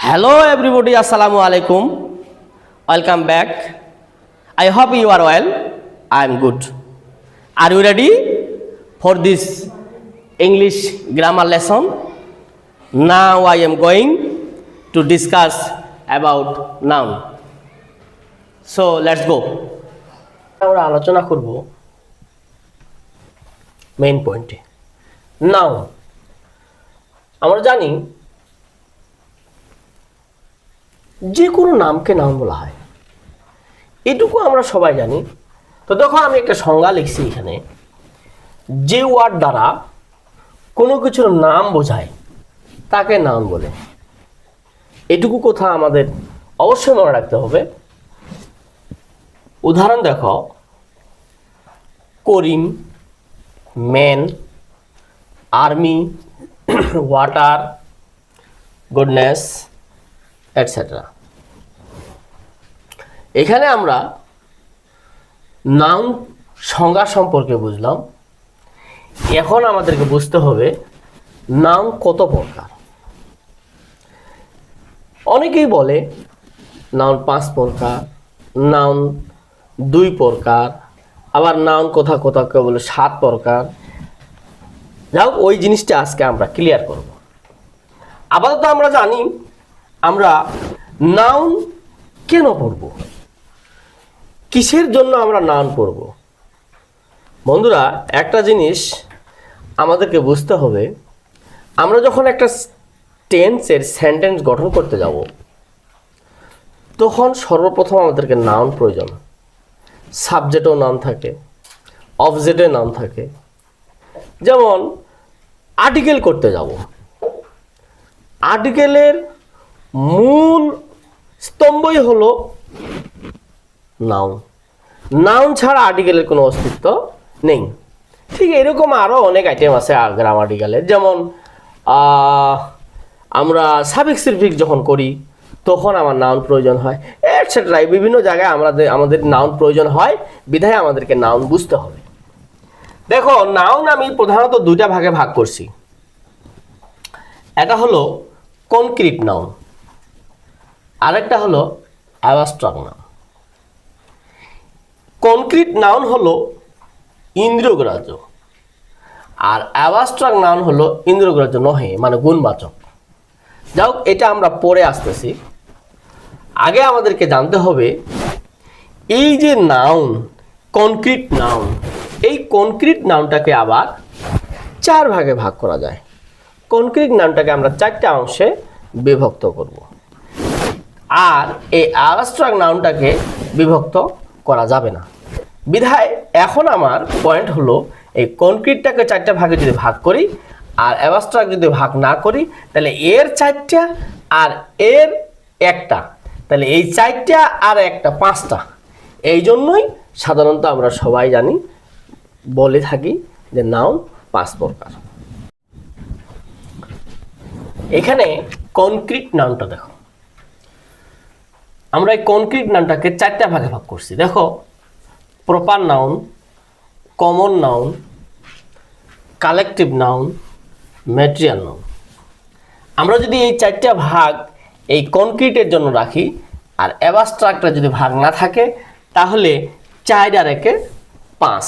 Hello everybody আসসালামু আলাইকুম welcome back I hope you are well I am good are you ready for this English grammar lesson now I am going to discuss about noun so let's go আমরা আলোচনা করব main পয়েন্টে নাও আমরা জানি যে কোনো নামকে নাম বলা হয়। এটুকু আমরা সবাই জানি। তো দেখো, আমি একটা সংজ্ঞা লিখছি এখানে। যে ওয়ার্ড দ্বারা কোনো কিছুর নাম বোঝায়, তাকে নাম বলে। এটুকু কথা আমাদের অবশ্যই মনে রাখতে হবে। উদাহরণ দেখো, Karim, man, army, water, goodness etcetera এখানে আমরা নাউন সংজ্ঞা সম্পর্কে বুঝলাম। এখন আমাদেরকে বুঝতে হবে নাউন কত প্রকার। অনেকেই বলে নাউন পাঁচ প্রকার নাউন দুই প্রকার, আবার নাউন কোথা কোথা কেউ বলে সাত প্রকার। যাই ওই জিনিসটা আজকে আমরা ক্লিয়ার করব। আপাতত আমরা জানি আমরা নাউন কেন পড়ব? কিসের জন্য আমরা নাউন পড়ব? বন্ধুরা, একটা জিনিস আমাদেরকে বুঝতে হবে, আমরা যখন একটা টেন্সের সেন্টেন্স গঠন করতে যাব, তখন সর্বপ্রথম আমাদেরকে নাউন প্রয়োজন। সাবজেক্টও নাম থাকে অবজেক্টের নাম থাকে। যেমন আর্টিকেল করতে যাব। আর্টিকেলের মূল স্তম্ভই হলো নাউন নাউন ছাড়া আর্টিকেলের কোনো অস্তিত্ব নেই। ঠিক এরকম আরও অনেক আইটেম আছে গ্রামাটিক্যালের যেমন আমরা সাবিক সিরফিক যখন করি, তখন আমার নাউন প্রয়োজন হয় এটসেট্রা বিভিন্ন জায়গায় আমাদের আমাদের নাউন প্রয়োজন হয়, বিধায় আমাদেরকে নাউন বুঝতে হবে। দেখো নাউন আমি প্রধানত দুইটা ভাগে ভাগ করছি। এটা হলো কনক্রিট নাউন আরেকটা হলো অ্যাবাস্ট্রাক নাউন কনক্রিট নাউন হলো ইন্দ্রিয়গ্রাহ্য আর অ্যাবাস্ট্রাক নাউন হলো ইন্দ্রিয়গ্রাহ্য নহে মানে গুণবাচক। যাই হোক, এটা আমরা পরে আসতেছি। আগে আমাদেরকে জানতে হবে, এই যে নাউন কনক্রিট নাউন, এই কনক্রিট নাউনটাকে আবার চার ভাগে ভাগ করা যায়। কনক্রিট নাউনটাকে আমরা চারটা অংশে বিভক্ত করব। আর এই অ্যাবস্ট্রাক্ট নাউনটাকে বিভক্ত করা যাবে না। বিধায় এখন আমার পয়েন্ট হলো, এই কনক্রিটটাকে চারটা ভাগে যদি ভাগ করি আর অ্যাবস্ট্রাক্ট যদি ভাগ না করি, তাহলে এর চারটা আর এর একটা। তাহলে এই চারটা আর একটা, পাঁচটা। এই জন্যই সাধারণত আমরা সবাই জানি, বলে থাকি যে নাউন পাঁচ প্রকার। এখানে কনক্রিট নাউনটা দেখো। আমরা এই কনক্রিট নাউনটাকে চারটা ভাগে ভাগ করছি। দেখো proper noun common noun collective noun material noun আমরা যদি এই চারটা ভাগ এই কনক্রিটের জন্য রাখি, আর অ্যাবাস্ট্রাক্টটা যদি ভাগ না থাকে, তাহলে চার আর একে পাঁচ।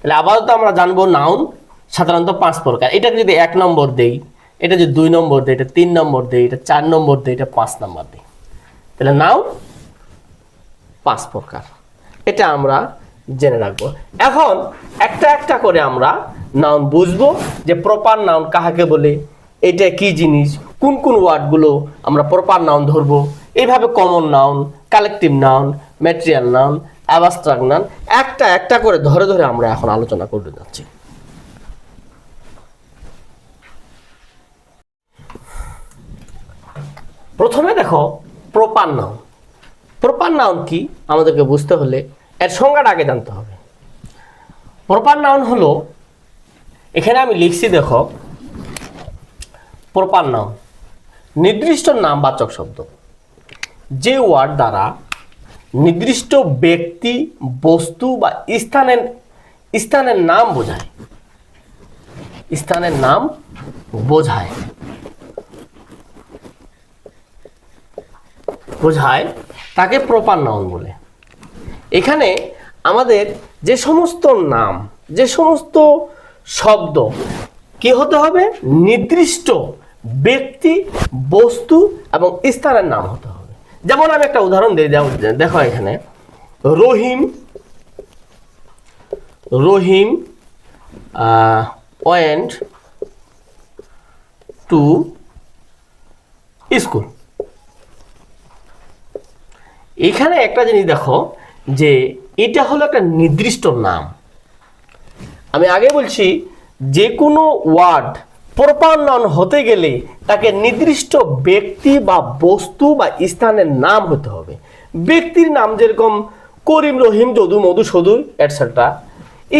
তাহলে আপাতত আমরা জানব নাউন সাধারণত পাঁচ প্রকার। এটাকে যদি এক নম্বর দেই, এটা যদি দুই নম্বর দেয় এটা তিন নম্বর দেই, এটা চার নম্বর দেয় এটা পাঁচ নম্বর দেই। তাহলে নাউন পাঁচ প্রকার। এটা আমরা জেনে রাখব। এখন একটা একটা করে আমরা নাউন বুঝব, যে প্রপার নাউন কাহাকে বলে, এটা কি জিনিস, কোন কোন ওয়ার্ডগুলো আমরা প্রপার নাউন ধরবো, এইভাবে common noun collective noun material noun abstract noun একটা একটা করে ধরে ধরে আমরা এখন আলোচনা করতে যাচ্ছি। প্রথমে দেখো প্রপার নাউন প্রপার নাউন কি? আমাদেরকে বুঝতে হলে এর সংজ্ঞাটা আগে জানতে হবে। প্রপার নাউন হলো, এখানে আমি লিখছি দেখো প্রপার নাউন নির্দিষ্ট নামবাচক শব্দ। যে ওয়ার্ড দ্বারা নির্দিষ্ট ব্যক্তি, বস্তু বা স্থানের স্থানের নাম বোঝায়। স্থানের নাম বোঝায়। বোঝায়, তাকে প্রপার নাউন বলে। এখানে আমাদের যে সমস্ত নাম, যে সমস্ত শব্দ, কি হতে হবে? নির্দিষ্ট ব্যক্তি, বস্তু এবং স্থানের নাম হতে হবে। যেমন আমি একটা উদাহরণ যেমন দেখো এখানে। Rahim Rahim went to school. এখানে একটা জিনিস দেখো, যে এটা হলো একটা নির্দিষ্ট নাম। আমি আগে বলছি যে কোনো ওয়ার্ড প্রপার নাউন হতে গেলে তাকে নির্দিষ্ট ব্যক্তি বা বস্তু বা স্থানের নাম হতে হবে। ব্যক্তির নাম যেরকম করিম, রহিম, যদু, মধু, সদু এটসেট্রা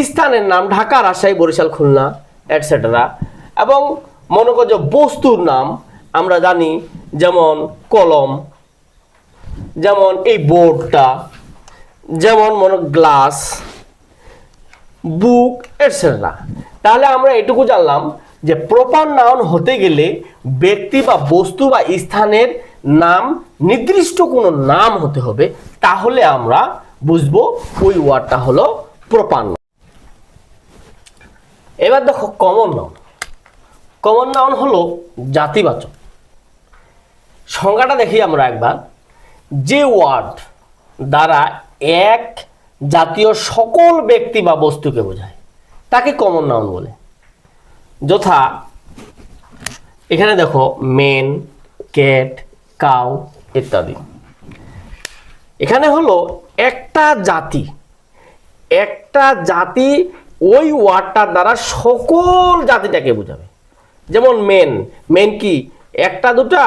স্থানের নাম ঢাকা, রাজশাহী, বরিশাল, খুলনা এটসেট্রা এবং মনে কর যে বস্তুর নাম আমরা জানি, যেমন কলম যেমন এই বোর্ডটা, যেমন মনে গ্লাস, বুক এটসেট্রা তাহলে আমরা এটুকু জানলাম যে প্রপার নাউন হতে গেলে ব্যক্তি বা বস্তু বা স্থানের নাম, নির্দিষ্ট কোনো নাম হতে হবে। তাহলে আমরা বুঝব ওই ওয়ার্ডটা হলো প্রপার নাউন এবার দেখো কমন নাউন কমন নাউন হলো জাতিবাচক। সংজ্ঞাটা দেখি আমরা একবার। যে ওয়ার্ড দ্বারা এক জাতীয় সকল ব্যক্তি বা বস্তুকে বোঝায়, তাকে কমন নাউন বলে। যথা, এখানে দেখো মেন ক্যাট কাউ ইত্যাদি। এখানে হলো একটা জাতি একটা জাতি ওই ওয়ার্ডটার দ্বারা সকল জাতিটাকে বোঝাবে। যেমন মেন মেন কি? একটা দুটা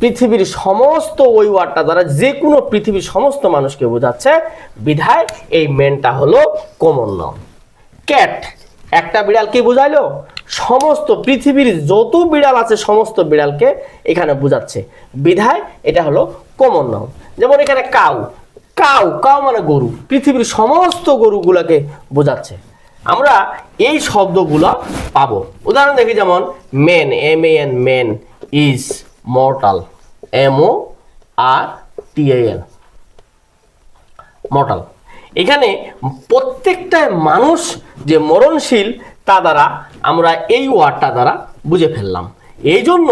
পৃথিবীর সমস্ত ওই ওয়ার্ডটা দ্বারা যে কোনো পৃথিবীর সমস্ত মানুষকে বোঝাচ্ছে, বিধায় এই মেনটা হলো কমন নাম ক্যাট একটা বিড়ালকে বোঝাইলো? সমস্ত পৃথিবীর যত বিড়াল আছে, সমস্ত বিড়ালকে এখানে বোঝাচ্ছে। বিধায় এটা হলো কমন নাম যেমন এখানে কাউ কাউ কাউ মানে গরু। পৃথিবীর সমস্ত গরুগুলোকে বোঝাচ্ছে। আমরা এই শব্দগুলো পাবো। উদাহরণ দেখি যেমন men M N men is mortal M O R T L mortal এখানে প্রত্যেকটা মানুষ যে মরণশীল, তা দ্বারা আমরা এই ওয়ার্ডটা দ্বারা বুঝে ফেললাম। এই জন্য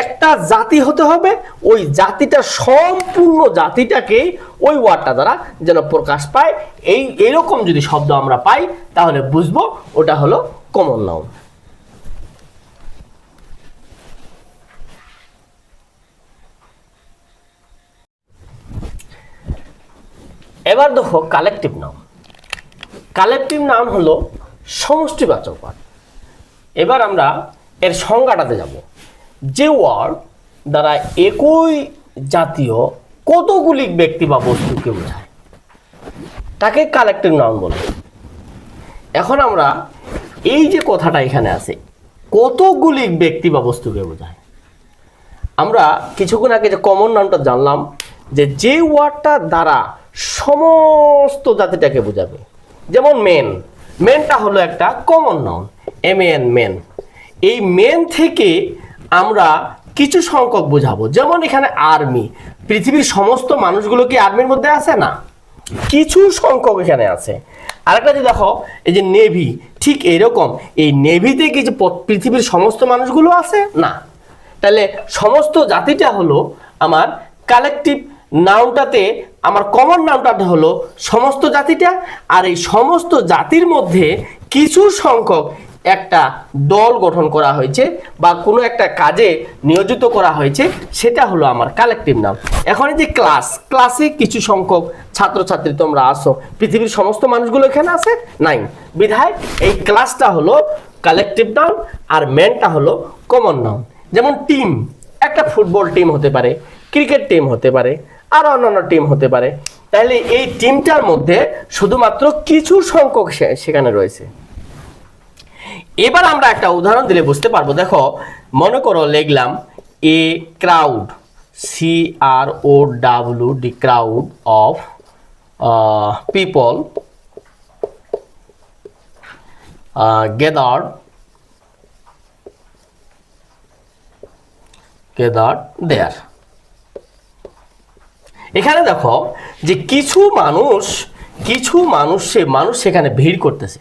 একটা জাতি হতে হবে, ওই জাতিটা সম্পূর্ণ জাতিটাকে ওই ওয়ার্ডটা দ্বারা যেন প্রকাশ পায়। এই, এরকম যদি শব্দ আমরা পাই, তাহলে বুঝব ওটা হলো কমন নাউন এবার দেখো কালেকটিভ নাম। কালেকটিভ নাম হলো সমষ্টিবাচক ওয়ার্ড। এবার আমরা এর সংজ্ঞাটাতে যাব। যে ওয়ার্ড দ্বারা একই জাতীয় কতগুলি ব্যক্তি বা বস্তুকে বোঝায়, তাকে কালেকটিভ নাউন বলে। এখন আমরা এই যে কথাটা এখানে আছে, কতগুলি ব্যক্তি বা বস্তুকে বোঝায়? আমরা কিছুক্ষণ আগে যে কমন নামটা জানলাম, যে যে ওয়ার্ডটা দ্বারা সমস্ত জাতিটাকে বোঝাবে। যেমন মেন মেনটা হলো একটা common noun M N men এই মেন থেকে আমরা কিছু সংখ্যক বোঝাবো। যেমন এখানে আর্মি পৃথিবীর সমস্ত মানুষগুলো কি আর্মির মধ্যে আছে না? কিছু সংখ্যক এখানে আছে। আরেকটা যে দেখো, এই যে নেভি ঠিক এরকম। এই নেভিতে কি যে পৃথিবীর সমস্ত মানুষগুলো আছে? না। তাহলে সমস্ত জাতিটা হলো আমার কালেকটিভ নাউনটাতে আমার কমন নামটা হলো সমস্ত জাতিটা, আর এই সমস্ত জাতির মধ্যে কিছু সংখ্যক একটা দল গঠন করা হয়েছে বা কোনো একটা কাজে নিয়োজিত করা হয়েছে, সেটা হলো আমার কালেকটিভ নাম। এখন এই যে ক্লাস ক্লাসে কিছু সংখ্যক ছাত্রছাত্রী তোমরা আসো। পৃথিবীর সমস্ত মানুষগুলো এখানে আছে? নাই। বিধায় এই ক্লাসটা হলো কালেকটিভ নাউন আর মেনটা হলো কমন নাম। যেমন টিম একটা ফুটবল টিম হতে পারে ক্রিকেট টিম হতে পারে আর অন্যান্য টিম হতে পারে। তাহলে এই টিমটার মধ্যে শুধুমাত্র কিছু সংখ্যক সেখানে রয়েছে। এবার আমরা একটা উদাহরণ দিলে বুঝতে পারব। দেখো, মনে করো লিখলাম a crowd C R O W D crowd of people gathered gathered there এখানে দেখো যে কিছু মানুষ কিছু মানুষ সে মানুষ সেখানে ভিড় করতেছে।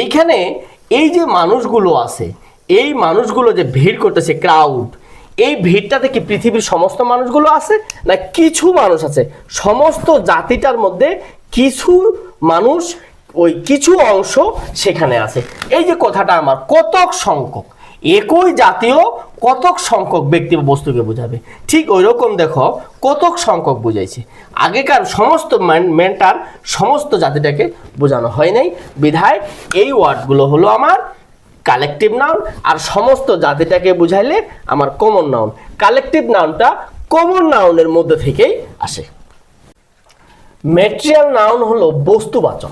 এইখানে এই যে মানুষগুলো আছে, এই মানুষগুলো যে ভিড় করতেছে ক্রাউড এই ভিড়টাতে কি পৃথিবীর সমস্ত মানুষগুলো আছে না কিছু মানুষ আছে? সমস্ত জাতিটার মধ্যে কিছু মানুষ, ওই কিছু অংশ সেখানে আছে। এই যে কথাটা আমার, কতক সংখ্যক। একই জাতীয় কতক সংখ্যক ব্যক্তি বা বস্তুকে বোঝাবে? ঠিক ওই রকম দেখো, কতক সংখ্যক বুঝাইছে। আগেকার সমস্ত মেন্টার সমস্ত জাতিটাকে বোঝানো হয় নাই। বিধায় এই ওয়ার্ডগুলো হলো আমার কালেকটিভ নাউন আর সমস্ত জাতিটাকে বুঝাইলে আমার কমন নাউন। কালেকটিভ নাউনটা কমন নাউনের মধ্যে থেকেই আসে। মেটেরিয়াল নাউন হলো বস্তুবাচক।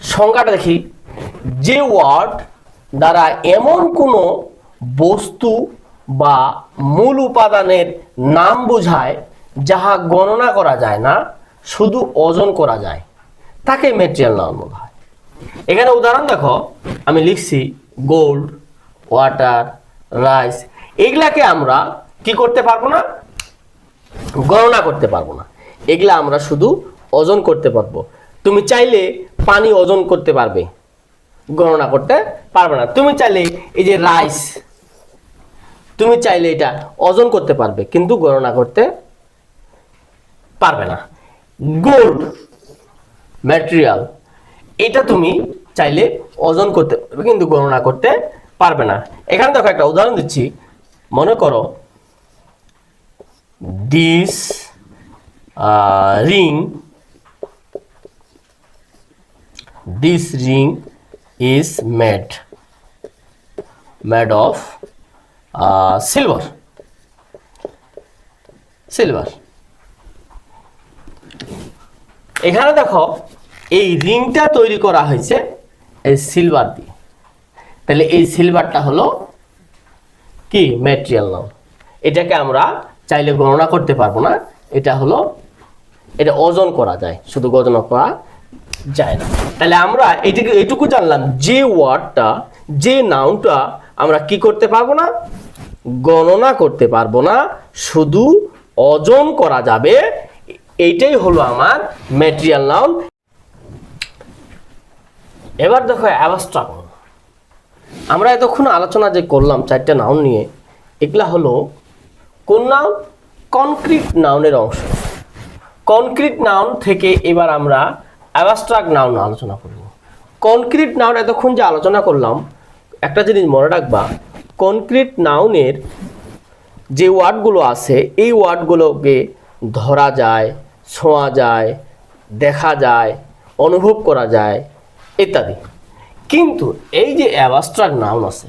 সংজ্ঞাটা দেখি। যে ওয়ার্ড দ্বারা এমন কোনো বস্তু বা মূল উপাদানের নাম বোঝায় যাহা গণনা করা যায় না, শুধু ওজন করা যায়। তাকে মেটেরিয়াল নাম বলা হয়। এখানে উদাহরণ দেখো, আমি লিখছি গোল্ড ওয়াটার রাইস এগুলাকে আমরা কি করতে পারব না? গণনা করতে পারব না। এগুলা আমরা শুধু ওজন করতে পারব। তুমি চাইলে পানি ওজন করতে পারবে। গণনা করতে পারবে না। তুমি চাইলে এই যে রাইস তুমি চাইলে এটা ওজন করতে পারবে, কিন্তু গণনা করতে পারবে না। গোল্ড ম্যাটেরিয়াল এটা তুমি চাইলে ওজন করতে পারবে, কিন্তু গণনা করতে পারবে না। এখানে দেখো একটা উদাহরণ দিচ্ছি। মনে করো this ring this ring is made made of uh, silver. Silver. এখানে দেখো এই রিংটা তৈরি করা হয়েছে এই সিলভার দিয়ে। তাহলে এই সিলভারটা হলো কি? ম্যাটেরিয়াল নাম। এটাকে আমরা চাইলে গণনা করতে পারব না। এটা হলো এটা ওজন করা যায়। শুধু গণনা করা যায় না। তাহলে আমরা এটাকে এটুকু জানলাম যে ওয়ার্ডটা, যে নাউনটা আমরা কি করতে পারব না? গণনা করতে পারব না। শুধু অজন করা যাবে। এইটাই হলো আমার ম্যাটেরিয়াল নাউন। এবার দেখো অ্যাবাস্ট্রাক্ট আমরা এতক্ষণ আলোচনা যে করলাম চারটে নাউন নিয়ে, এগুলা হলো কোন নাউন? কনক্রিট নাউনের অংশ। কনক্রিট নাউন থেকে এবার আমরা অ্যাবাস্ট্রাক্ট নাউন আলোচনা করব। কনক্রিট নাউন এতক্ষণ যে আলোচনা করলাম, একটা জিনিস মনে রাখবা, কনক্রিট নাউনের যে ওয়ার্ডগুলো আছে, এই ওয়ার্ডগুলোকে ধরা যায়, ছোঁয়া যায়, দেখা যায়, অনুভব করা যায়, ইত্যাদি। কিন্তু এই যে অ্যাবাস্ট্রাক্ট নাউন আছে,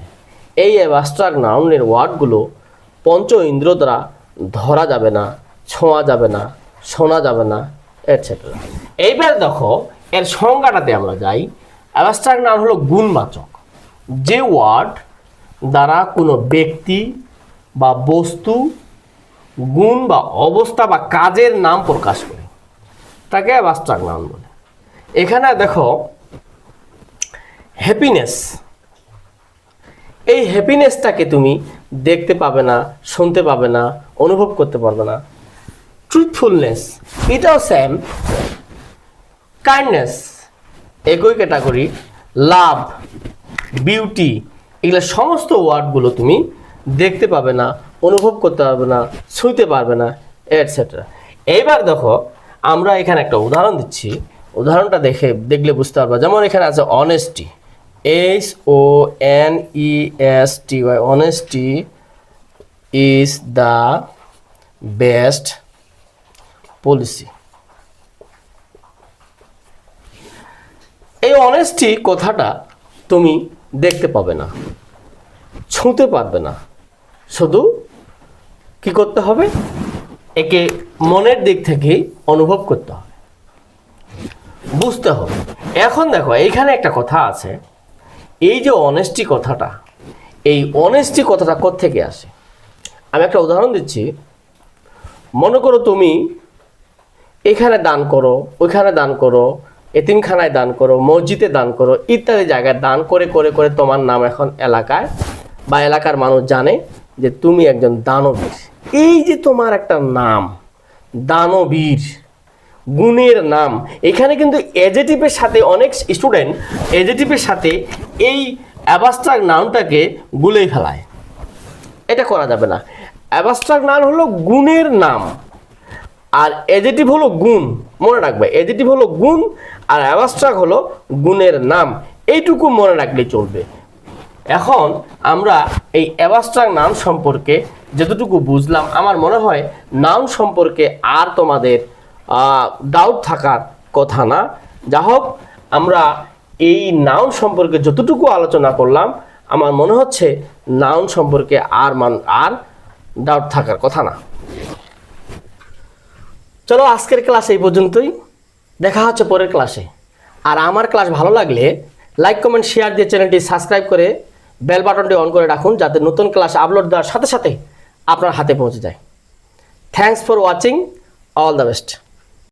এই অ্যাবাস্ট্রাক্ট নাউনের ওয়ার্ডগুলো পঞ্চ ইন্দ্র দ্বারা ধরা যাবে না, ছোঁয়া যাবে না, শোনা যাবে না এটসেট্রা এইবার দেখো, এর সংজ্ঞাটাতে আমরা যাই। অ্যাবাস্ট্রাক্ট নাউন হলো গুণবাচক। যে ওয়ার্ড দ্বারা কোনো ব্যক্তি বা বস্তু, গুণ বা অবস্থা বা কাজের নাম প্রকাশ করে, তাকে অ্যাবাস্ট্রাক্ট নাউন বলে। এখানে দেখো হ্যাপিনেস এই হ্যাপিনেসটাকে তুমি দেখতে পাবে না, শুনতে পাবে না, অনুভব করতে পারবে না। ট্রুথফুলনেস এটাও সেম কাইন্ডনেস একই ক্যাটাগরি লাভ বিউটি এগুলো সমস্ত ওয়ার্ডগুলো তুমি দেখতে পাবে না, অনুভব করতে পারবে না ছুঁতে পারবে না এটসেট্রা এইবার দেখো, আমরা এখানে একটা উদাহরণ দিচ্ছি। উদাহরণটা দেখে, দেখলে বুঝতে পারবা। যেমন এখানে আছে honesty H O N E S T Y honesty is the best policy এই অনেস্টি কথাটা তুমি দেখতে পাবে না, ছুঁতে পারবে না। শুধু কি করতে হবে? একে মনের দিক থেকেই অনুভব করতে হবে। বুঝতে হবে। এখন দেখো, এইখানে একটা কথা আছে। এই যে অনেস্টি কথাটা, এই অনেস্টি কথাটা থেকে আসে? আমি একটা উদাহরণ দিচ্ছি। মনে করো তুমি এখানে দান করো, ওইখানে দান করো, এতিমখানায় দান করো, মসজিদে দান করো, ইত্যাদি জায়গায় দান করে করে করে তোমার নাম এখন এলাকায় বা এলাকার মানুষ জানে যে তুমি একজন দানবীর। এই যে তোমার একটা নাম, দানবীর, গুণের নাম, এখানে কিন্তু এজেটিভের সাথে অনেক স্টুডেন্ট এজেটিভের সাথে এই অ্যাবাস্ট্রাক নাউনটাকে গুলেই ফেলায়। এটা করা যাবে না। অ্যাবাস্ট্রাক নাউন হলো গুণের নাম। আর এজেটিভ হলো গুণ, মনে রাখবে। এজেটিভ হলো গুণ আর অ্যাবাস্ট্রাক্ট হলো গুণের নাম। এইটুকু মনে রাখলে চলবে। এখন আমরা এই অ্যাবাস্ট্রাক্ট নাম সম্পর্কে যতটুকু বুঝলাম, আমার মনে হয় নাম সম্পর্কে আর তোমাদের ডাউট থাকার কথা না। যা হোক, আমরা এই নাউন সম্পর্কে যতটুকু আলোচনা করলাম, আমার মনে হচ্ছে নাউন সম্পর্কে আর মান, আর ডাউট থাকার কথা না। চলো আজকের ক্লাস এই পর্যন্তই। দেখা হচ্ছে পরের ক্লাসে। আর আমার ক্লাস ভালো লাগলে লাইক কমেন্ট শেয়ার দিয়ে চ্যানেলটি সাবস্ক্রাইব করে বেল বাটনটি অন করে রাখুন যাতে নতুন ক্লাস আপলোড দেওয়ার সাথে সাথে আপনার হাতে পৌঁছে যায়। Thanks for watching all the best